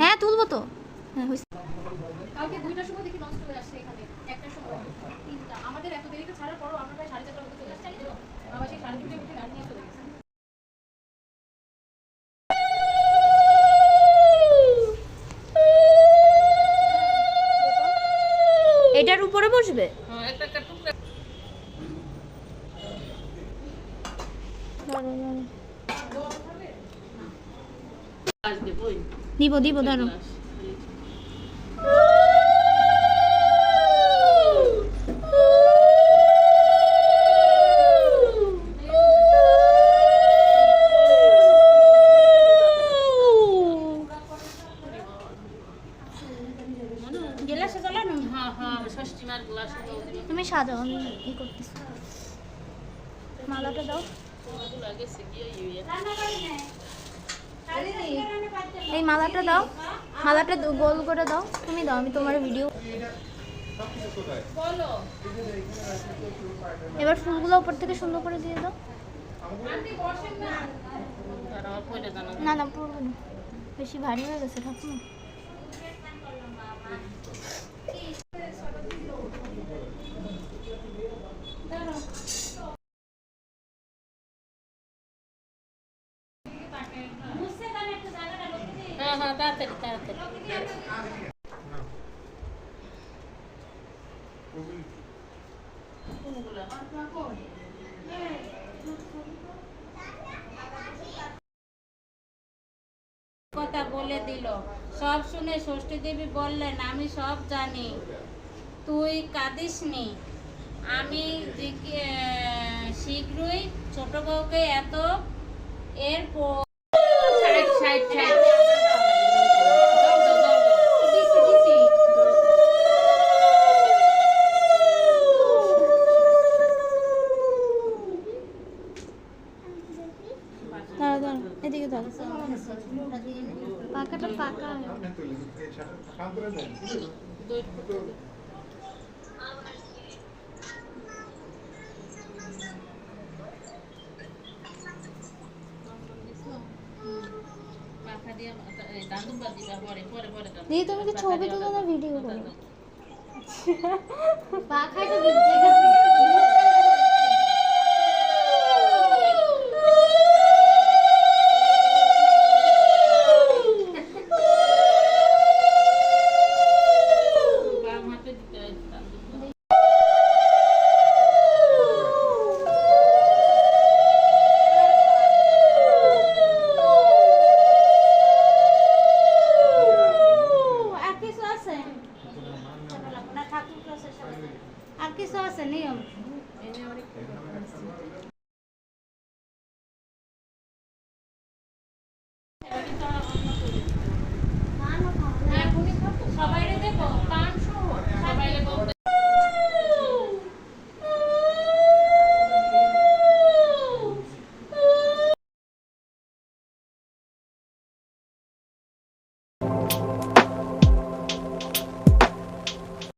হ্যাঁ তুলবো তো। হ্যাঁ হয়েছে। কালকে দুইটার সময় দেখি নষ্ট আসছে এখানে একটার সময়। তিনটা। আমাদের এত দেরিতে ছাড়ার পরও আমরা প্রায় সাড়ে চারটার চলে আসছি আবার সেই সাড়ে তিনটে উঠে গাড়ি নিয়ে চলে গেছে। এটার উপরে বসবে? হ্যাঁ, একটা একটা টুকরা। গ্লাস দেবো দিব দিব ধরো তুমি। সাজাও আমি ই করতেছি। মালাটা দাও। গেছে গিয়ে ইয়ে এই মালাটা দাও। মালাটা গোল করে দাও। তুমি দাও আমি তোমার ভিডিও এবার ফুলগুলো উপর থেকে সুন্দর করে দিয়ে দাও। না। না পড়বে না। বেশি ভারী হয়ে গেছে ঠাকুমা। কথা বলে দিল। সব শুনে ষষ্ঠী দেবী বললেন, আমি সব জানি। তুই কাঁদিসনি। আমি জিজ্ঞে- শীঘ্রই ছোট বউকে এত এরপর সাইড সাইড সাইড দাও দাও দাও দাও দিছি দিছি দাঁড়া দাঁড়া এদিকে দাও পাকাটা পাকা দিদি তুমি কি ছবি তুলো না ভিডিও করো? পাখাটা aqui só assim, ó. O único.